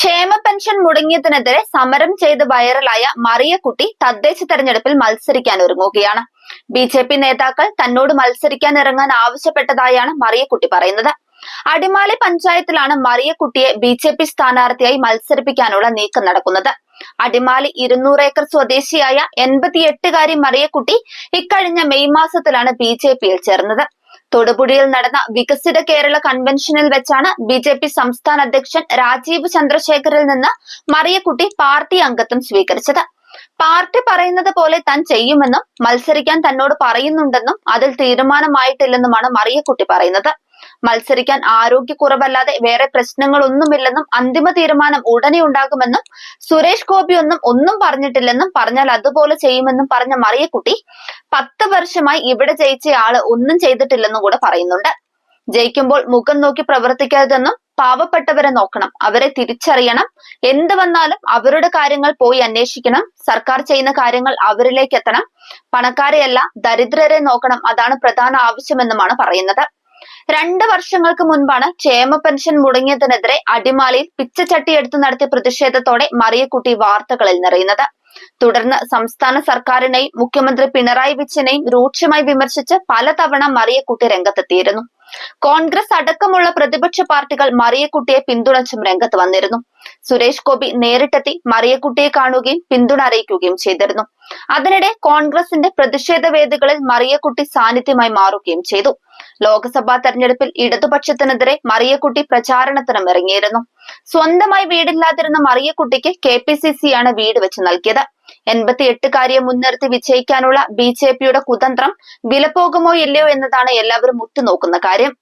ക്ഷേമ പെൻഷൻ മുടങ്ങിയതിനെതിരെ സമരം ചെയ്ത് വൈറലായ മറിയക്കുട്ടി തദ്ദേശ തെരഞ്ഞെടുപ്പിൽ മത്സരിക്കാൻ ഒരുങ്ങുകയാണ്. ബി ജെ പി നേതാക്കൾ തന്നോട് മത്സരിക്കാൻ ഇറങ്ങാൻ ആവശ്യപ്പെട്ടതായാണ് മറിയക്കുട്ടി പറയുന്നത്. അടിമാലി പഞ്ചായത്തിലാണ് മറിയക്കുട്ടിയെ ബി ജെ പി സ്ഥാനാർത്ഥിയായി മത്സരിപ്പിക്കാനുള്ള നീക്കം നടക്കുന്നത്. അടിമാലി ഇരുന്നൂറ് ഏക്കർ സ്വദേശിയായ എൺപത്തിയെട്ടുകാരി മറിയക്കുട്ടി ഇക്കഴിഞ്ഞ മെയ് മാസത്തിലാണ് ബി ജെ പിയിൽ ചേർന്നത്. തൊടുപുഴയിൽ നടന്ന വികസിത കേരള കൺവെൻഷനിൽ വെച്ചാണ് ബി ജെ പി സംസ്ഥാന അധ്യക്ഷൻ രാജീവ് ചന്ദ്രശേഖറിൽ നിന്ന് മറിയക്കുട്ടി പാർട്ടി അംഗത്വം സ്വീകരിച്ചത്. പാർട്ടി പറയുന്നത് പോലെ താൻ ചെയ്യുമെന്നും മത്സരിക്കാൻ തന്നോട് പറയുന്നുണ്ടെന്നും അതിൽ തീരുമാനമായിട്ടില്ലെന്നുമാണ് മറിയക്കുട്ടി പറയുന്നത്. മത്സരിക്കാൻ ആരോഗ്യക്കുറവല്ലാതെ വേറെ പ്രശ്നങ്ങളൊന്നുമില്ലെന്നും അന്തിമ തീരുമാനം ഉടനെ ഉണ്ടാകുമെന്നും സുരേഷ് ഗോപി ഒന്നും ഒന്നും പറഞ്ഞിട്ടില്ലെന്നും പറഞ്ഞാൽ അതുപോലെ ചെയ്യുമെന്നും പറഞ്ഞ മറിയക്കുട്ടി പത്ത് വർഷമായി ഇവിടെ ജയിച്ച ആൾ ഒന്നും ചെയ്തിട്ടില്ലെന്നും കൂടെ പറയുന്നുണ്ട്. ജയിക്കുമ്പോൾ മുഖം നോക്കി പ്രവർത്തിക്കാതെന്നും പാവപ്പെട്ടവരെ നോക്കണം അവരെ തിരിച്ചറിയണം എന്ത് വന്നാലും അവരുടെ കാര്യങ്ങൾ പോയി അന്വേഷിക്കണം സർക്കാർ ചെയ്യുന്ന കാര്യങ്ങൾ അവരിലേക്ക് എത്തണം പണക്കാരെയല്ല ദരിദ്രരെ നോക്കണം അതാണ് പ്രധാന ആവശ്യമെന്നുമാണ് പറയുന്നത്. രണ്ട് വർഷങ്ങൾക്ക് മുൻപാണ് ക്ഷേമ പെൻഷൻ മുടങ്ങിയതിനെതിരെ അടിമാലിയിൽ പിച്ചച്ചട്ടി എടുത്തു നടത്തിയ പ്രതിഷേധത്തോടെ മറിയക്കുട്ടി വാർത്തകളിൽ നിറയുന്നത്. തുടർന്ന് സംസ്ഥാന സർക്കാരിനെയും മുഖ്യമന്ത്രി പിണറായി വിജയനെയും രൂക്ഷമായി വിമർശിച്ച് പലതവണ മറിയക്കുട്ടി രംഗത്തെത്തിയിരുന്നു. കോൺഗ്രസ് അടക്കമുള്ള പ്രതിപക്ഷ പാർട്ടികൾ മറിയക്കുട്ടിയെ പിന്തുണച്ചും രംഗത്ത് വന്നിരുന്നു. സുരേഷ് ഗോപി നേരിട്ടെത്തി മറിയക്കുട്ടിയെ കാണുകയും പിന്തുണ അറിയിക്കുകയും ചെയ്തിരുന്നു. അതിനിടെ കോൺഗ്രസിന്റെ പ്രതിഷേധ വേദികളിൽ മറിയക്കുട്ടി സാന്നിധ്യമായി മാറുകയും ചെയ്തു. ലോക്സഭാ തെരഞ്ഞെടുപ്പിൽ ഇടതുപക്ഷത്തിനെതിരെ മറിയക്കുട്ടി പ്രചാരണത്തിനും ഇറങ്ങിയിരുന്നു. സ്വന്തമായി വീടില്ലാതിരുന്ന മറിയക്കുട്ടിക്ക് കെ പി സി സി ആണ് വീട് വെച്ച് നൽകിയത്. എൺപത്തി എട്ടുകാരിയെ മുൻനിർത്തി വിജയിക്കാനുള്ള ബി ജെ പിയുടെ കുതന്ത്രം വിലപ്പോകുമോ ഇല്ലയോ എന്നതാണ് എല്ലാവരും ഉറ്റുനോക്കുന്ന കാര്യം.